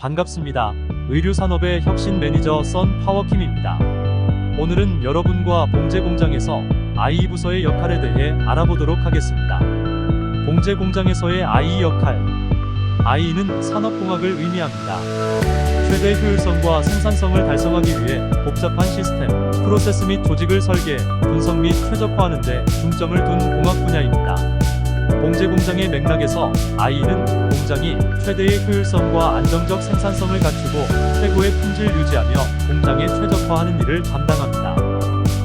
반갑습니다. 의류산업의 혁신 매니저 선 파워킴입니다. 오늘은 여러분과 봉제 공장에서 IE 부서의 역할에 대해 알아보도록 하겠습니다. 봉제 공장에서의 IE 역할. IE는 산업공학을 의미합니다. 최대 효율성과 생산성을 달성하기 위해 복잡한 시스템, 프로세스 및 조직을 설계, 분석 및 최적화하는 데 중점을 둔 공학 분야입니다. 봉제 공장의 맥락에서 IE는 공장이 최대의 효율성과 안정적 생산성을 갖추고 최고의 품질 유지하며 공장에 최적화하는 일을 담당합니다.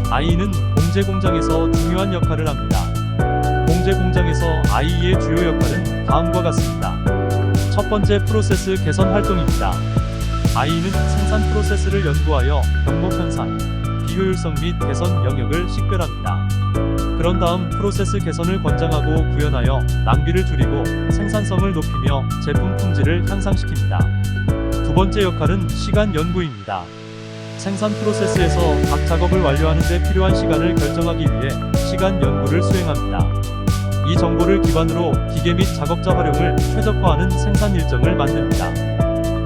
IE는 봉제 공장에서 중요한 역할을 합니다. 봉제 공장에서 IE의 주요 역할은 다음과 같습니다. 첫 번째 프로세스 개선 활동입니다. IE는 생산 프로세스를 연구하여 병목 현상, 비효율성 및 개선 영역을 식별합니다. 그런 다음 프로세스 개선을 권장하고 구현하여 낭비를 줄이고 생산성을 높이며 제품 품질을 향상시킵니다. 두 번째 역할은 시간 연구입니다. 생산 프로세스에서 각 작업을 완료하는 데 필요한 시간을 결정하기 위해 시간 연구를 수행합니다. 이 정보를 기반으로 기계 및 작업자 활용을 최적화하는 생산 일정을 만듭니다.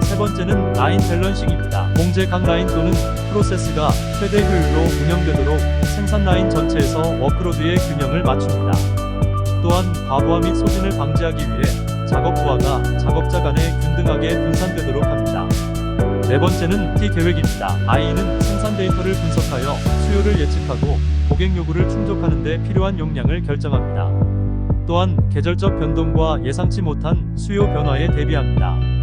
세 번째는 라인 밸런싱입니다. 봉제 각 라인 또는 프로세스가 최대 효율로 생산 라인 전체에서 워크로드의 균형을 맞춥니다. 또한 과부하 및 소진을 방지하기 위해 작업 부하가 작업자 간에 균등하게 분산되도록 합니다. 네 번째는 T 계획입니다. IE는 생산 데이터를 분석하여 수요를 예측하고 고객 요구를 충족하는 데 필요한 용량을 결정합니다. 또한 계절적 변동과 예상치 못한 수요 변화에 대비합니다.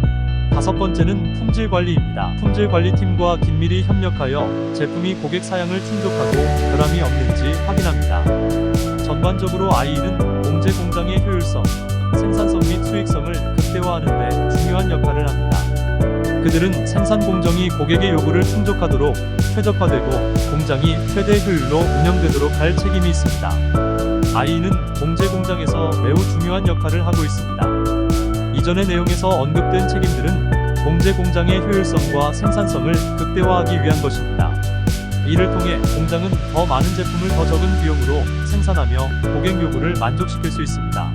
다섯 번째는 품질 관리입니다. 품질 관리팀과 긴밀히 협력하여 제품이 고객 사양을 충족하고 결함이 없는지 확인합니다. 전반적으로 IE는 봉제 공장의 효율성, 생산성 및 수익성을 극대화하는 데 중요한 역할을 합니다. 그들은 생산 공정이 고객의 요구를 충족하도록 최적화되고 공장이 최대 효율로 운영되도록 할 책임이 있습니다. IE는 봉제 공장에서 매우 중요한 역할을 하고 있습니다. 이전의 내용에서 언급된 책임들은 봉제 공장의 효율성과 생산성을 극대화하기 위한 것입니다. 이를 통해 공장은 더 많은 제품을 더 적은 비용으로 생산하며 고객 요구를 만족시킬 수 있습니다.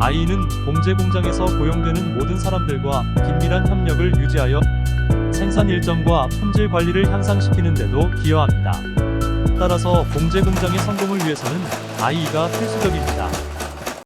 IE는 봉제 공장에서 고용되는 모든 사람들과 긴밀한 협력을 유지하여 생산 일정과 품질 관리를 향상시키는 데도 기여합니다. 따라서 봉제 공장의 성공을 위해서는 IE가 필수적입니다.